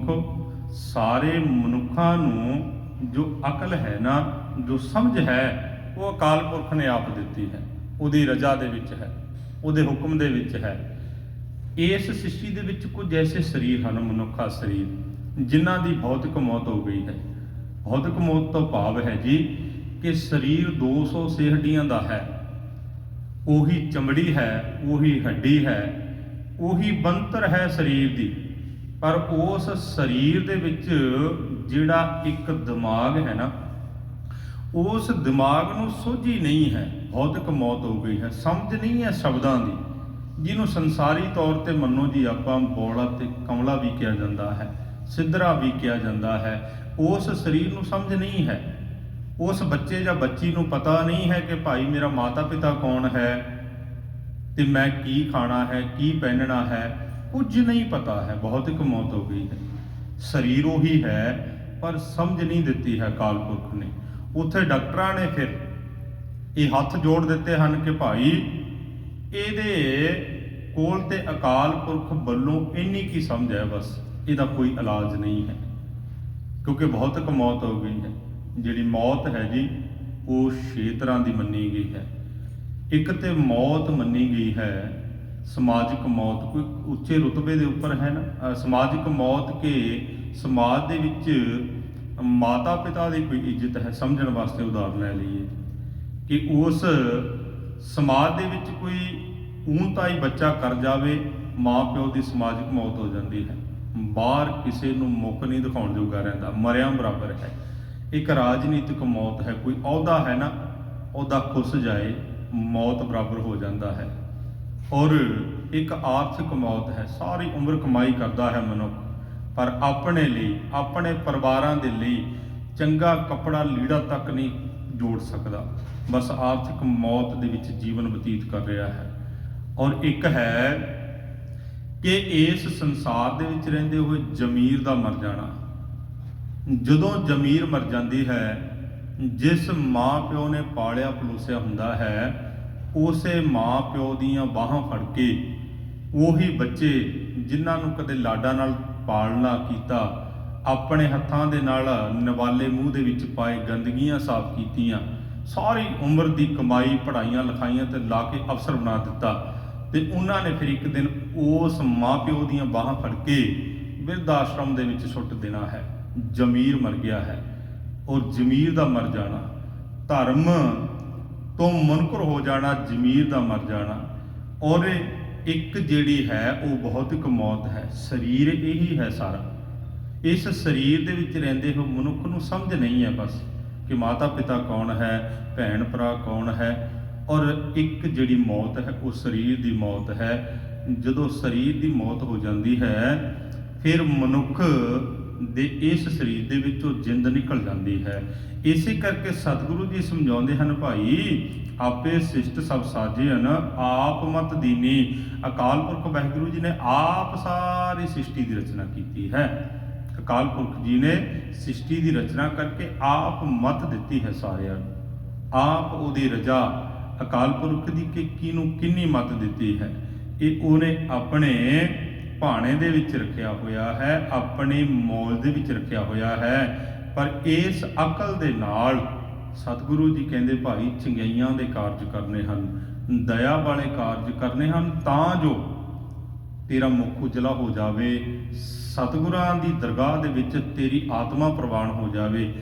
ਗੁਰਮੁਖੋ ਸਾਰੇ ਮਨੁੱਖਾਂ ਨੂੰ ਜੋ ਅਕਲ ਹੈ ਨਾ, ਜੋ ਸਮਝ ਹੈ, ਉਹ ਅਕਾਲ ਪੁਰਖ ਨੇ ਆਪ ਦਿੱਤੀ ਹੈ। ਉਹਦੀ ਰਜ਼ਾ ਦੇ ਵਿੱਚ ਹੈ, ਉਹਦੇ ਹੁਕਮ ਦੇ ਵਿੱਚ ਹੈ। ਇਸ ਸ੍ਰਿਸ਼ਟੀ ਦੇ ਵਿੱਚ ਕੁਝ ਐਸੇ ਸਰੀਰ ਹਨ, ਮਨੁੱਖਾ ਸਰੀਰ, ਜਿਨ੍ਹਾਂ ਦੀ ਭੌਤਿਕ ਮੌਤ ਹੋ ਗਈ ਹੈ। ਭੌਤਿਕ ਮੌਤ ਤੋਂ ਭਾਵ ਹੈ ਜੀ ਕਿ ਸਰੀਰ 200 ਸੇ ਹੱਡੀਆਂ ਦਾ ਹੈ। ਉਹੀ ਚਮੜੀ ਹੈ, ਉਹੀ ਹੱਡੀ ਹੈ, ਉਹੀ ਬੰਤਰ ਹੈ ਸਰੀਰ ਦੀ। ਪਰ ਉਸ ਸਰੀਰ ਦੇ ਵਿੱਚ ਜਿਹੜਾ ਇੱਕ ਦਿਮਾਗ ਹੈ ਨਾ, ਉਸ ਦਿਮਾਗ ਨੂੰ ਸੋਝੀ ਨਹੀਂ ਹੈ, ਭੌਤਿਕ ਮੌਤ ਹੋ ਗਈ ਹੈ, ਸਮਝ ਨਹੀਂ ਹੈ ਸ਼ਬਦਾਂ ਦੀ, ਜਿਹਨੂੰ ਸੰਸਾਰੀ ਤੌਰ ਤੇ ਮੰਨੋ ਜੀ ਆਪਾਂ ਬੋਲਾ ਤੇ ਕਮਲਾ ਵੀ ਕਿਹਾ ਜਾਂਦਾ ਹੈ, ਸਿੱਧਰਾ ਵੀ ਕਿਹਾ ਜਾਂਦਾ ਹੈ, ਉਸ ਸਰੀਰ ਨੂੰ ਸਮਝ ਨਹੀਂ ਹੈ, ਉਸ ਬੱਚੇ ਜਾਂ ਬੱਚੀ ਨੂੰ ਪਤਾ ਨਹੀਂ ਹੈ ਕਿ ਭਾਈ ਮੇਰਾ ਮਾਤਾ ਪਿਤਾ ਕੌਣ ਹੈ, ਤੇ ਮੈਂ ਕੀ ਖਾਣਾ ਹੈ, ਕੀ ਪਹਿਨਣਾ ਹੈ ਕੁਝ ਨਹੀਂ ਪਤਾ ਹੈ ਭੌਤਿਕ ਮੌਤ ਹੋ ਗਈ ਹੈ। ਸਰੀਰ ਉਹੀ ਹੈ, ਪਰ ਸਮਝ ਨਹੀਂ ਦਿੱਤੀ ਹੈ ਅਕਾਲ ਪੁਰਖ ਨੇ। ਉੱਥੇ ਡਾਕਟਰਾਂ ਨੇ ਫਿਰ ਇਹ ਹੱਥ ਜੋੜ ਦਿੱਤੇ ਹਨ ਕਿ ਭਾਈ, ਇਹਦੇ ਕੋਲ ਤੇ ਅਕਾਲ ਪੁਰਖ ਵੱਲੋਂ ਇੰਨੀ ਕੀ ਸਮਝ ਹੈ, ਬਸ ਇਹਦਾ ਕੋਈ ਇਲਾਜ ਨਹੀਂ ਹੈ। ਕਿਉਂਕਿ ਭੌਤਿਕ ਮੌਤ ਹੋ ਗਈ ਹੈ। ਜਿਹੜੀ ਮੌਤ ਹੈ ਜੀ, ਉਹ ਛੇ ਤਰ੍ਹਾਂ ਦੀ ਮੰਨੀ ਗਈ ਹੈ। ਇੱਕ ਤੇ ਮੌਤ ਮੰਨੀ ਗਈ ਹੈ ਸਮਾਜਿਕ ਮੌਤ, ਕੋਈ ਉੱਚੇ ਰੁਤਬੇ ਦੇ ਉੱਪਰ ਹੈ ਨਾ? ਸਮਾਜਿਕ ਮੌਤ ਕੇ ਸਮਾਜ ਦੇ ਵਿੱਚ ਮਾਤਾ ਪਿਤਾ ਦੀ ਕੋਈ ਇੱਜ਼ਤ ਹੈ? ਸਮਝਣ ਵਾਸਤੇ ਉਦਾਹਰਨ ਲੈ ਲਈਏ। ਕਿ ਉਸ ਸਮਾਜ ਦੇ ਵਿੱਚ ਕੋਈ ਊਨਤਾਈ ਬੱਚਾ ਕਰ ਜਾਵੇ ਮਾਂ ਪਿਓ ਦੀ ਸਮਾਜਿਕ ਮੌਤ ਹੋ ਜਾਂਦੀ ਹੈ। ਬਾਹਰ ਕਿਸੇ ਨੂੰ ਮੁੱਖ ਨਹੀਂ ਦਿਖਾਉਣ ਜੋਗਾ ਰਹਿੰਦਾ। ਮਰਿਆਂ ਬਰਾਬਰ ਹੈ। ਇੱਕ ਰਾਜਨੀਤਿਕ ਮੌਤ ਹੈ। ਕੋਈ ਅਹੁਦਾ ਹੈ ਨਾ ਉਹਦਾ ਖੁੱਸ ਜਾਏ, ਮੌਤ ਬਰਾਬਰ ਹੋ ਜਾਂਦਾ ਹੈ। ਔਰ ਇੱਕ ਆਰਥਿਕ ਮੌਤ ਹੈ, ਸਾਰੀ ਉਮਰ ਕਮਾਈ ਕਰਦਾ ਹੈ ਮਨੁੱਖ। ਪਰ ਆਪਣੇ ਲਈ, ਆਪਣੇ ਪਰਿਵਾਰਾਂ ਦੇ ਲਈ ਚੰਗਾ ਕੱਪੜਾ ਲੀੜਾ ਤੱਕ ਨਹੀਂ ਜੋੜ ਸਕਦਾ। ਬਸ ਆਰਥਿਕ ਮੌਤ ਦੇ ਵਿੱਚ ਜੀਵਨ ਬਤੀਤ ਕਰ ਰਿਹਾ ਹੈ। ਔਰ ਇੱਕ ਹੈ ਕਿ ਇਸ ਸੰਸਾਰ ਦੇ ਵਿੱਚ ਰਹਿੰਦੇ ਹੋਏ ਜ਼ਮੀਰ ਦਾ ਮਰ ਜਾਣਾ। ਜਦੋਂ ਜ਼ਮੀਰ ਮਰ ਜਾਂਦੀ ਹੈ, ਜਿਸ ਮਾਂ ਪਿਓ ਨੇ ਪਾਲਿਆ ਪਲੋਸਿਆ ਹੁੰਦਾ ਹੈ ਉਸੇ ਮਾਂ ਪਿਓ ਦੀਆਂ ਬਾਹਾਂ ਫੜ ਕੇ ਉਹੀ ਬੱਚੇ ਜਿਨ੍ਹਾਂ ਨੂੰ ਕਦੇ ਲਾਡਾਂ ਨਾਲ ਪਾਲਣਾ ਕੀਤਾ, ਆਪਣੇ ਹੱਥਾਂ ਦੇ ਨਾਲ ਨਵਾਲੇ ਮੂੰਹ ਦੇ ਵਿੱਚ ਪਾਏ ਗੰਦਗੀਆਂ ਸਾਫ਼ ਕੀਤੀਆਂ, ਸਾਰੀ ਉਮਰ ਦੀ ਕਮਾਈ, ਪੜ੍ਹਾਈਆਂ, ਲਿਖਾਈਆਂ ਤੇ ਲਾ ਕੇ ਅਫਸਰ ਬਣਾ ਦਿੱਤਾ ਤੇ ਉਹਨਾਂ ਨੇ ਫਿਰ ਇੱਕ ਦਿਨ ਉਸ ਮਾਪਿਓ ਦੀਆਂ ਬਾਹਾਂ ਫੜ ਕੇ ਬਿਰਧ ਆਸ਼ਰਮ ਦੇ ਵਿੱਚ ਸੁੱਟ ਦੇਣਾ ਹੈ। ਜ਼ਮੀਰ ਮਰ ਗਿਆ ਹੈ ਔਰ ਜ਼ਮੀਰ ਦਾ ਮਰ ਜਾਣਾ। ਧਰਮ ਤੋਂ ਮਨਕਰ ਹੋ ਜਾਣਾ, ਜ਼ਮੀਰ ਦਾ ਮਰ ਜਾਣਾ। ਔਰ ਇੱਕ ਜਿਹੜੀ ਹੈ, ਉਹ ਭੌਤਿਕ ਮੌਤ ਹੈ। ਸਰੀਰ ਇਹੀ ਹੈ ਸਾਰਾ। ਇਸ ਸਰੀਰ ਦੇ ਵਿੱਚ ਰਹਿੰਦੇ ਹੋ ਮਨੁੱਖ ਨੂੰ ਸਮਝ ਨਹੀਂ ਹੈ ਬਸ ਕਿ ਮਾਤਾ ਪਿਤਾ ਕੌਣ ਹੈ ਭੈਣ ਭਰਾ ਕੌਣ ਹੈ। ਔਰ ਇੱਕ ਜਿਹੜੀ ਮੌਤ ਹੈ, ਉਹ ਸਰੀਰ ਦੀ ਮੌਤ ਹੈ। ਜਦੋਂ ਸਰੀਰ ਦੀ ਮੌਤ ਹੋ ਜਾਂਦੀ ਹੈ, ਫਿਰ ਮਨੁੱਖ ਦੇ ਇਸ ਸਰੀਰ ਦੇ ਵਿੱਚੋਂ ਜਿੰਦ ਨਿਕਲ ਜਾਂਦੀ ਹੈ। ਇਸੇ ਕਰਕੇ ਸਤਿਗੁਰੂ ਜੀ ਸਮਝਾਉਂਦੇ ਹਨ, ਭਾਈ, ਆਪੇ ਸਿਸ਼ਟ ਸਭ ਸਾਜੇ ਹਨ ਆਪ ਮਤ ਦੀਨੀ। ਅਕਾਲ ਪੁਰਖ ਵਾਹਿਗੁਰੂ ਜੀ ਨੇ ਆਪ ਸਾਰੀ ਸ੍ਰਿਸ਼ਟੀ ਦੀ ਰਚਨਾ ਕੀਤੀ ਹੈ। ਅਕਾਲ ਪੁਰਖ ਜੀ ਨੇ ਸ੍ਰਿਸ਼ਟੀ ਦੀ ਰਚਨਾ ਕਰਕੇ ਆਪ ਮਤ ਦਿੱਤੀ ਹੈ ਸਾਰਿਆਂ ਨੂੰ। ਆਪ ਉਹਦੀ ਰਜਾ। ਅਕਾਲ ਪੁਰਖ ਦੀ ਕਿ ਕਿਹਨੂੰ ਕਿੰਨੀ ਮਤ ਦਿੱਤੀ ਹੈ? ਇਹ ਉਹਨੇ ਆਪਣੇ ਭਾਣੇ ਦੇ ਵਿੱਚ ਰੱਖਿਆ ਹੋਇਆ ਹੈ, ਆਪਣੇ ਮੌਲ ਦੇ ਵਿੱਚ ਰੱਖਿਆ ਹੋਇਆ ਹੈ। ਪਰ ਇਸ ਅਕਲ ਦੇ ਨਾਲ ਸਤਿਗੁਰੂ ਜੀ ਕਹਿੰਦੇ ਭਾਈ ਚੰਗਿਆਈਆਂ ਦੇ ਕਾਰਜ ਕਰਨੇ ਹਨ, ਦਇਆ ਵਾਲੇ ਕਾਰਜ ਕਰਨੇ ਹਨ, ਤਾਂ ਜੋ ਤੇਰਾ ਮੁਖ ਉਜਲਾ ਹੋ ਜਾਵੇ, ਸਤਿਗੁਰਾਂ ਦੀ ਦਰਗਾਹ ਦੇ ਵਿੱਚ ਤੇਰੀ ਆਤਮਾ ਪ੍ਰਵਾਨ ਹੋ ਜਾਵੇ।